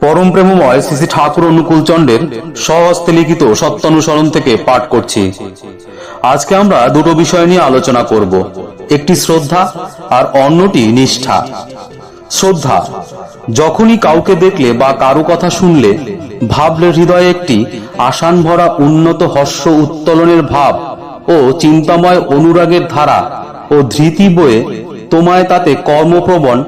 পরম প্রেমময় শ্রী ঠাকুর অনুকূল চন্ডের স্বহস্তে লিখিত সত্যানুসরণ থেকে পাঠ করছি। আজকে আমরা দুটো বিষয় নিয়ে আলোচনা করব। একটি শ্রদ্ধা আর অন্যটি নিষ্ঠা। শ্রদ্ধা, যখনই কাউকে দেখলে বা কারও কথা শুনলে ভাবলে হৃদয়ে একটি আসান ভরা উন্নত হর্ষ উত্তোলনের ভাব ও চিন্তাময় অনুরাগের ধারা ও ধৃতি বয়ে তোমায় তাতে কর্মপ্রবণ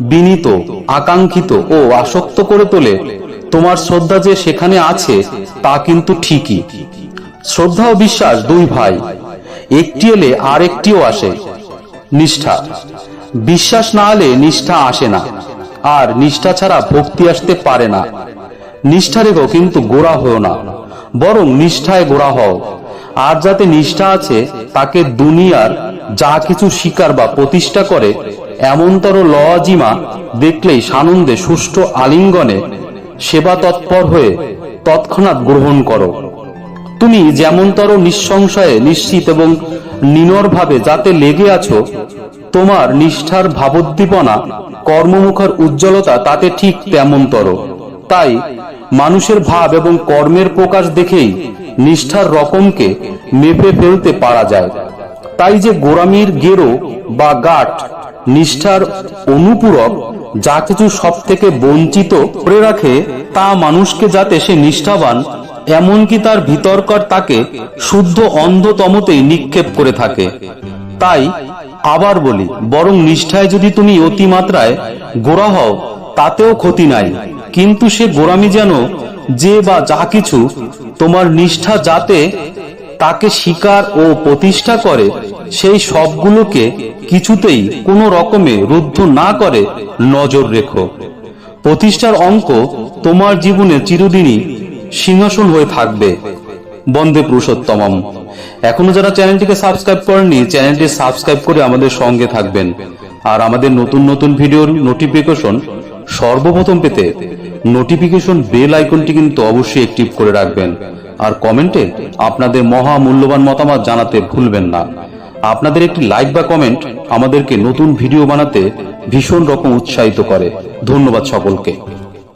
বিনীত, আকাঙ্ক্ষিত ও আসক্ত করে তোলে। তোমার শ্রদ্ধা যে সেখানে আছে, তা কিন্তু ঠিকই। শ্রদ্ধা ও বিশ্বাস দুই ভাই। একটি এলে আর একটিও আসে। নিষ্ঠা। বিশ্বাস না হলে নিষ্ঠা আসে না। আর নিষ্ঠা ছাড়া ভক্তি আসতে পারে না। নিষ্ঠা রেখো কিন্তু গোড়া হও না। বরং নিষ্ঠায় গোড়া হও। আর যাতে নিষ্ঠা আছে, তাকে দুনিয়ার যা কিছু শিকার বা প্রতিষ্ঠা করে, এমনতর লজিমা দেখলেই সানন্দে সুষ্ঠু আলিঙ্গনে সেবা তৎপর হয়ে তৎক্ষণাৎ গ্রহণ করো। তুমি যেমনতর নিঃসংশয়ে নিশ্চিত এবং নিনরভাবে যাতে লেগে আছো, তোমার নিষ্ঠার ভাবোদ্দীপনা, কর্মমুখর উজ্জ্বলতা তাতে ঠিক তেমনতর। তাই মানুষের ভাব এবং কর্মের প্রকাশ দেখেই নিষ্ঠার রকমকে মেপে ফেলতে পারা যায়। তাই যে গোরামির গেরো বা গাঠ নিষ্ঠার অনুপূরক যা কিছু সব থেকে বঞ্চিত করে রাখে, তা মানুষকে যাতে সে নিষ্ঠাবান, এমনকি তার ভিতরকার তাকে শুদ্ধ অন্ধতমতেই নিক্ষেপ করে থাকে। তাই আবার বলি, বরং নিষ্ঠায় যদি তুমি অতিমাত্রায় গোড়া হও, তাতেও ক্ষতি নাই। কিন্তু সে গোড়ামি যেন যে বা যা কিছু তোমার নিষ্ঠা যাতে তাকে স্বীকার ও প্রতিষ্ঠা করে, সেই সবগুলোকে কিছুতেই কোনো রকমে রুদ্ধ না করে নজর রেখো। প্রতিষ্ঠার অঙ্ক তোমার জীবনে চিরদিনই সিংহাসন হয়ে থাকবে। বন্দে পুরুষোত্তমম। এখনও যারা চ্যানেলটিকে সাবস্ক্রাইব করেননি, চ্যানেলটি সাবস্ক্রাইব করে আমাদের সঙ্গে থাকবেন। আর আমাদের নতুন নতুন ভিডিওর নোটিফিকেশন সর্বপ্রথম পেতে নোটিফিকেশন বেল আইকনটি কিন্তু অবশ্যই অ্যাক্টিভ করে রাখবেন। আর কমেন্টে আপনাদের মহা মূল্যবান মতামত জানাতে ভুলবেন না। আপনাদের একটি লাইক বা কমেন্ট আমাদেরকে নতুন ভিডিও বানাতে ভীষণ রকম উৎসাহিত করে। ধন্যবাদ সকলকে।